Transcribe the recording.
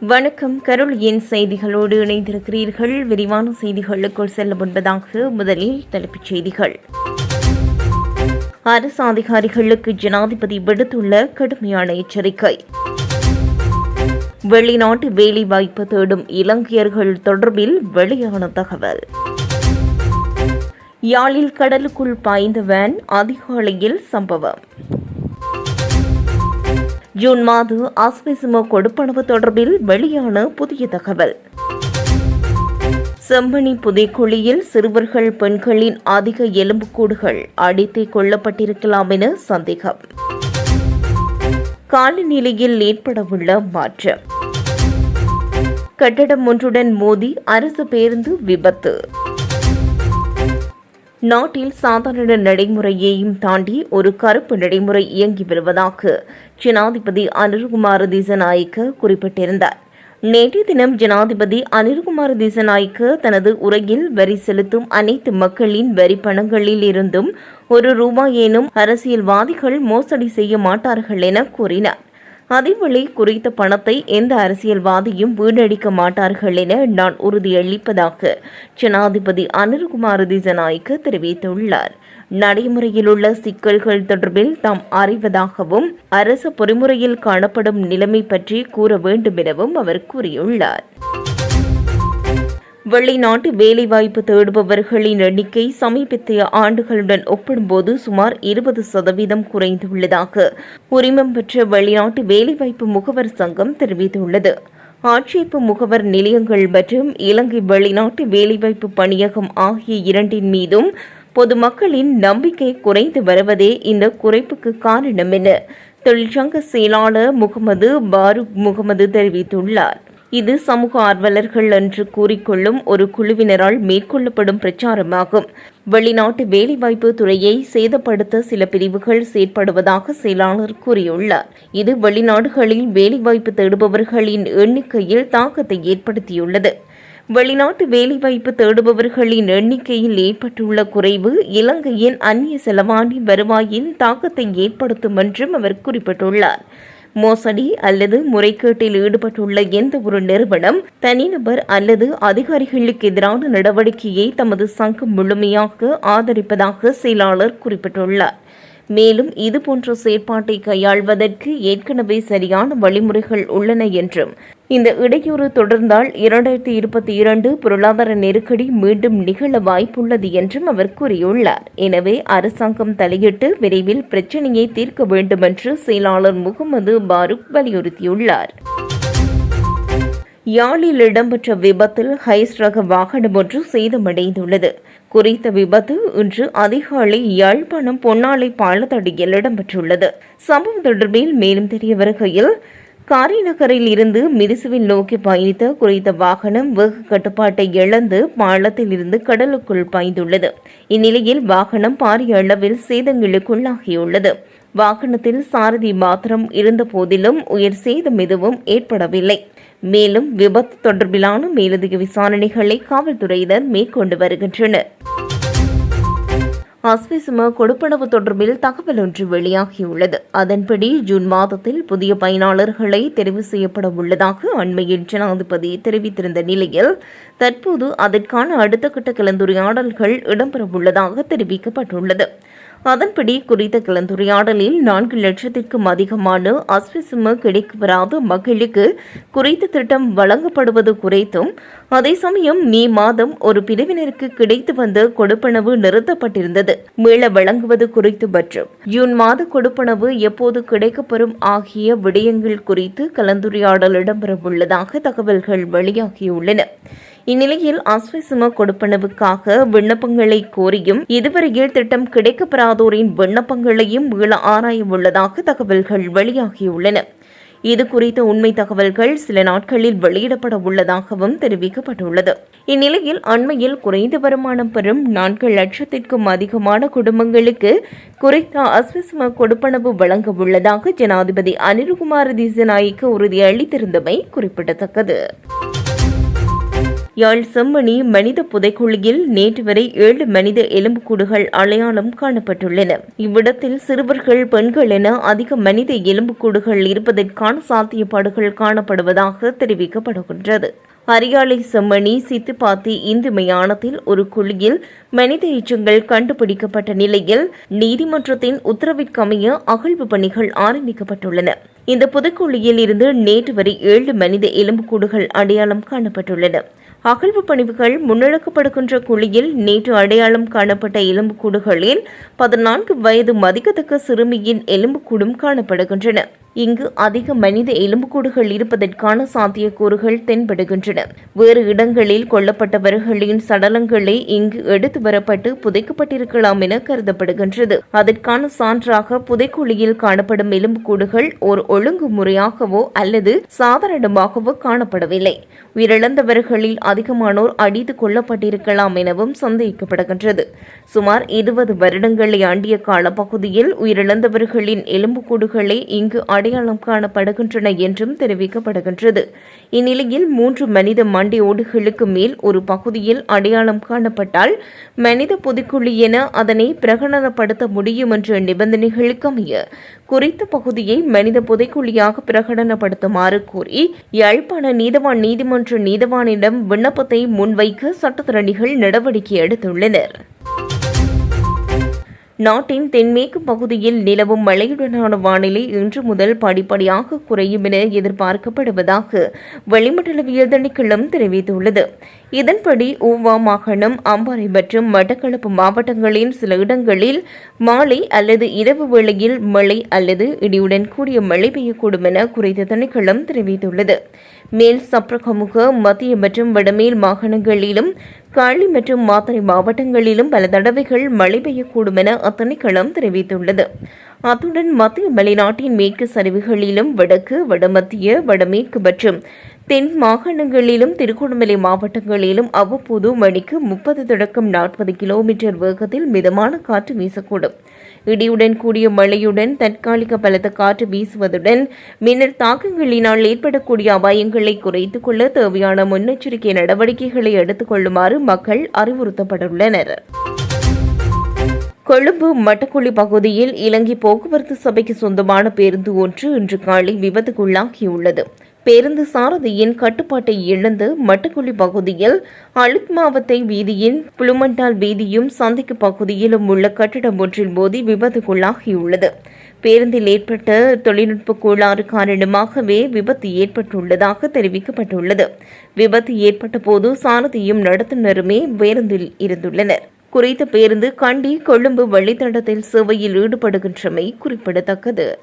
வணக்கம். கருளியின் செய்திகளோடு இணைந்திருக்கிறீர்கள். விரிவான செய்திகளுக்குள் செல்ல முன்பதாக முதலில் தலைப்புச் செய்திகள். அரசு அதிகாரிகளுக்கு ஜனாதிபதி விடுத்துள்ள கடுமையான எச்சரிக்கை. வெளிநாட்டு வேலைவாய்ப்பு தேடும் இலங்கையர்கள் தொடர்பில் வெளியான தகவல். யாழில் கடலுக்குள் பாய்ந்த வேன் அதிகாலையில் சம்பவம். ஜூன் மாத ஆஸ்பிசிமோ கொடுப்பனவு தொடர்பில் வெளியான புதிய தகவல். செம்மணி புதைக்குழியில் சிறுவர்கள் பெண்களின் அதிக எலும்புக்கூடுகள் அடித்தே கொள்ளப்பட்டிருக்கலாம் என சந்தேகம். காலநிலையில் ஏற்படவுள்ள மாற்றம். கட்டடம் ஒன்றுடன் மோதி அரசு பேருந்து விபத்து. நாட்டில் சாதாரண நடைமுறையையும் தாண்டி ஒரு கருப்பு நடைமுறை இயங்கி வருவதாக ஜனாதிபதி அனுர்குமார திசநாயக்க குறிப்பிட்டிருந்தார். நேற்றைய தினம் ஜனாதிபதி அனில்குமார் திசநாயக்க தனது உரையில் வரி செலுத்தும் அனைத்து மக்களின் வரி பணங்களில் இருந்தும் ஒரு ரூபாயேனும் அரசியல்வாதிகள் மோசடி செய்ய மாட்டார்கள் என கூறினார். அதேவேளை குறித்த பணத்தை எந்த அரசியல்வாதியும் வீணடிக்க மாட்டார்கள் என நான் உறுதியளிப்பதாக ஜனாதிபதி அனில்குமார் திசநாயக்க தெரிவித்துள்ளார். நடைமுறையில் உள்ள சிக்கல்கள் தொடர்பில் தாம் அறிவதாகவும் அரசு பொறிமுறையில் காணப்படும் நிலைமை பற்றி கூற வேண்டும் எனவும் அவர் கூறியுள்ளார். வெளிநாட்டு வேலைவாய்ப்பு தேடுபவர்களின் எண்ணிக்கை சமீபத்திய ஆண்டுகளுடன் ஒப்பிடும்போது சுமார் இருபது சதவீதம் குறைந்துள்ளதாக உரிமம் பெற்ற வெளிநாட்டு வேலைவாய்ப்பு முகவர் சங்கம் தெரிவித்துள்ளது. ஆட்சேப்பு முகவர் நிலையங்கள் மற்றும் இலங்கை வெளிநாட்டு வேலைவாய்ப்பு பணியகம் ஆகிய இரண்டின் மீதும் பொதுமக்களின் நம்பிக்கை குறைந்து வருவதே இந்த குறைப்புக்கு காரணம் என தொழிற்சங்க செயலாளர் முகமது பாரூக் முகமது தெரிவித்துள்ளார். இது சமூக ஆர்வலர்கள் என்று கூறிக்கொள்ளும் ஒரு குழுவினரால் மேற்கொள்ளப்படும் பிரச்சாரமாகும். வெளிநாட்டு வேலைவாய்ப்பு துறையை சேதப்படுத்த சில பிரிவுகள் செயற்படுவதாக செயலாளர் கூறியுள்ளார். இது வெளிநாடுகளில் வேலைவாய்ப்பு தேடுபவர்களின் எண்ணிக்கையில் தாக்கத்தை ஏற்படுத்தியுள்ளது. வெளிநாட்டு வேலைவாய்ப்பு தேடுபவர்களின் எண்ணிக்கையில் ஏற்பட்டுள்ள குறைவு இலங்கையின் அந்நிய செலவாணி வருவாயின் தாக்கத்தை ஏற்படுத்தும் என்றும் அவர் குறிப்பிட்டுள்ளார். மோசடி அல்லது முறைகேட்டில் ஈடுபட்டுள்ள எந்த ஒரு நிறுவனம் தனிநபர் அல்லது அதிகாரிகளுக்கு எதிரான நடவடிக்கையை தமது சங்கம் முழுமையாக ஆதரிப்பதாக செயலாளர் குறிப்பிட்டுள்ளார். மேலும் இதுபோன்ற செயற்பாட்டை கையாள்வதற்கு ஏற்கனவே சரியான வழிமுறைகள் உள்ளன என்றும் இந்த இடையூறு தொடர்ந்தால் இரண்டாயிரத்தி இருபத்தி இரண்டு பொருளாதார நெருக்கடி மீண்டும் நிகழ வாய்ப்புள்ளது என்றும் அவர் கூறியுள்ளார். எனவே அரசாங்கம் தலையிட்டு விரைவில் பிரச்சினையை தீர்க்க வேண்டும் என்று செயலாளர் முகமது பாருக் வலியுறுத்தியுள்ளார். யாழில் இடம்பெற்ற விபத்தில் ஹைஸ் ரக வாகனம் ஒன்று சேதமடைந்துள்ளது. குறித்த விபத்து இன்று அதிகாலை யாழ்ப்பாணம் பொன்னாலை பாலத்தடியில் இடம்பெற்றுள்ளது. சம்பவம் தொடர்பில் மேலும் தெரிய வருகையில் காரிநகரில் இருந்து மிரிசுவில் நோக்கி பயணித்த குறித்த வாகனம் வெகு கட்டுப்பாட்டை இழந்து பாலத்தில் இருந்து கடலுக்குள் பாய்ந்துள்ளது. இந்நிலையில் வாகனம் பாரிய அளவில் சேதங்களுக்குள்ளாகியுள்ளது. வாகனத்தில் சாரதி மாத்திரம் இருந்த போதிலும் உயிர் சேதம் எதுவும் ஏற்படவில்லை. மேலும் விபத்து தொடர்பிலான மேலதிக விசாரணைகளை காவல்துறையினர் மேற்கொண்டு வருகின்றனர். அஸ்விசும கொடுப்பனவு தொடர்பில் தகவல் ஒன்று வெளியாகியுள்ளது. அதன்படி ஜூன் மாதத்தில் புதிய பயனாளர்களை தெரிவு செய்யப்பட உள்ளதாக அண்மையில் ஜனாதிபதி தெரிவித்திருந்த நிலையில் தற்போது அதற்கான அடுத்த கட்ட கலந்துரையாடல்கள் இடம்பெறவுள்ளதாக தெரிவிக்கப்பட்டுள்ளது. அதன்படி குறித்த கலந்துரையாடலில் நான்கு லட்சத்திற்கும் அதிகமான அஸ்விசும கிடைக்கப்பெறாத மக்களுக்கு குறித்த திட்டம் வழங்கப்படுவது குறித்தும் அதே சமயம் மே மாதம் ஒரு பிரிவினருக்கு கிடைத்து வந்த கொடுப்பனவு நிறுத்தப்பட்டிருந்தது. மீள வழங்குவது குறித்து மற்றும் ஜூன் மாத கொடுப்பனவு எப்போது கிடைக்கப்பெறும் ஆகிய விடயங்கள் குறித்து கலந்துரையாடல் இடம்பெறவுள்ளதாக தகவல்கள் வெளியாகியுள்ளன. இந்நிலையில் ஆஸ்வசிம கொடுப்பனவுக்காக விண்ணப்பங்களை கோரியும் இதுவரையில் திட்டம் கிடைக்கப்பெறாதோரின் விண்ணப்பங்களையும் மீள ஆராய உள்ளதாக தகவல்கள் வெளியாகியுள்ளன. இது குறித்த உண்மை தகவல்கள் சில நாட்களில் வெளியிடப்பட உள்ளதாகவும் தெரிவிக்கப்பட்டுள்ளது. இந்நிலையில் அண்மையில் குறைந்த வருமானம் பெறும் நான்கு லட்சத்திற்கும் அதிகமான குடும்பங்களுக்கு குறைந்த அஸ்வசம கொடுப்பனவு வழங்க உள்ளதாக ஜனாதிபதி அனிருகுமார் திசநாய்க்கு உறுதியளித்திருந்தமை குறிப்பிடத்தக்கது. யாழ் செம்மணி மனித புதைக்குழியில் நேற்று வரை ஏழு மனித எலும்புக்கூடுகள் அடையாளம் காணப்பட்டுள்ளன. இவ்விடத்தில் சிறுவர்கள் பெண்கள் என அதிக மனித எலும்புக்கூடுகள் இருப்பதற்கான சாத்தியப்பாடுகள் காணப்படுவதாக தெரிவிக்கப்படுகின்றது. அரியாலை செம்மணி சித்துப்பாத்தி இந்து மயானத்தில் ஒரு குழியில் மனித எச்சங்கள் கண்டுபிடிக்கப்பட்ட நிலையில் நீதிமன்றத்தின் உத்தரவிற்கமைய அகழ்வு பணிகள் ஆரம்பிக்கப்பட்டுள்ளன. இந்த புதுக்குழியில் இருந்து நேற்று வரை ஏழு மனித எலும்புக்கூடுகள் அடையாளம் காணப்பட்டுள்ளன. அகழ்வு பணிவுகள் முன்னெடுக்கப்படுகின்ற குழியில் நேற்று அடையாளம் காணப்பட்ட எலும்புக்கூடுகளில் பதினான்கு வயது மதிக்கத்தக்க சிறுமியின் எலும்புக்கூடும் காணப்படுகின்றன. இங்கு அதிக மனித எலும்புக்கூடுகள் இருப்பதற்கான சாத்தியக்கூறுகள் தென்படுகின்றன. வேறு இடங்களில் கொல்லப்பட்டவர்களின் சடலங்களை இங்கு எடுத்து வரப்பட்டு புதைக்கப்பட்டிருக்கலாம் என கருதப்படுகின்றது. அதற்கான சான்றாக புதைக்குழியில் காணப்படும் எலும்புக்கூடுகள் ஒரு ஒழுங்குமுறையாகவோ அல்லது சாதாரணமாகவோ காணப்படவில்லை. உயிரிழந்தவர்களில் அதிகமானோர் அடித்து கொல்லப்பட்டிருக்கலாம் எனவும் சந்தேகிக்கப்படுகின்றது. சுமார் இருபது வருடங்களை ஆண்டிய காலப்பகுதியில் உயிரிழந்தவர்களின் எலும்புக்கூடுகளை இங்கு அடையாளம் காணப்படுகின்றன என்றும் தெரிவிக்கப்படுகின்றது. இந்நிலையில் மூன்று மனித மண்டி ஓடுகளுக்கு மேல் ஒரு பகுதியில் அடையாளம் காணப்பட்டால் மனித புதுக்குழி என அதனை பிரகடனப்படுத்த முடியும் என்ற நிபந்தனைகளுக்கு அமைய குறித்த பகுதியை மனித புதைக்குழியாக பிரகடனப்படுத்துமாறு கோரி யாழ்ப்பாண நீதவான் நீதிமன்ற நீதவானிடம் விண்ணப்பத்தை முன்வைக்க சட்டத்திரணிகள் நடவடிக்கை எடுத்துள்ளனர். நாட்டின் தென்மேற்கு பகுதியில் நிலவும் மழையுடனான வானிலை இன்று முதல் படிப்படியாக குறையும் என எதிர்பார்க்கப்படுவதாக வளிமண்டலவியல் திணைக்களம் தெரிவித்துள்ளது. இதன்படி ஊவா மாகாணம் அம்பாறை மற்றும் மட்டக்களப்பு மாவட்டங்களின் சில இடங்களில் மாலை அல்லது இரவு வேளையில் மழை அல்லது இடியுடன் கூடிய மழை பெய்யக்கூடும் என குறித்த திணைக்களம் தெரிவித்துள்ளது. மேல் சப்ரகமுக மத்திய மற்றும் வடமேல் மாகாணங்களிலும் காளி மற்றும் மாத்தறை மாவட்டங்களிலும் பல தடவைகள் மழை பெய்யக்கூடும் என அத்திணைக்களம் தெரிவித்துள்ளது. அத்துடன் மத்திய மலைநாட்டின் மேற்கு சரிவுகளிலும் வடக்கு வடமத்திய வடமேற்கு மற்றும் தென் மாகாணங்களிலும் திருகோணமலை மாவட்டங்களிலும் அவ்வப்போது மணிக்கு முப்பது தொடக்கம் நாற்பது கிலோமீட்டர் வேகத்தில் மிதமான காற்று வீசக்கூடும். இடியுடன் கூடிய மழையுடன் தற்காலிக பலத்த காற்று வீசுவதுடன் மின்னல் தாக்கங்களினால் ஏற்படக்கூடிய அபாயங்களை குறைத்துக் கொள்ள தேவையான முன்னெச்சரிக்கை நடவடிக்கைகளை எடுத்துக் கொள்ளுமாறு மக்கள் அறிவுறுத்தப்பட்டுள்ளனர். கொழும்பு மட்டக்குழி பகுதியில் இலங்கை போக்குவரத்து சபைக்கு சொந்தமான பேருந்து ஒன்று இன்று காலை விபத்துக்குள்ளாகியுள்ளது. பேருந்து சாரதியின் கட்டுப்பாட்டை இழந்து மட்டக்குழி பகுதியில் அழுத் மாவத்தை வீதியின் புளுமண்டால் வீதியும் சந்திக்கு பகுதியிலும் உள்ள கட்டிடம் ஒன்றில் மோதி விபத்துக்குள்ளாகியுள்ளது. பேருந்தில் ஏற்பட்ட தொழில்நுட்ப கோளாறு காரணமாகவே விபத்து ஏற்பட்டுள்ளதாக தெரிவிக்கப்பட்டுள்ளது. விபத்து ஏற்பட்ட போது சாரதியும் நடத்துனருமே பேருந்தில் இருந்துள்ளனர். குறித்த பேருந்து கண்டி கொழும்பு வழித்தடத்தில் சேவையில் ஈடுபடுகின்றமை குறிப்பிடத்தக்கது.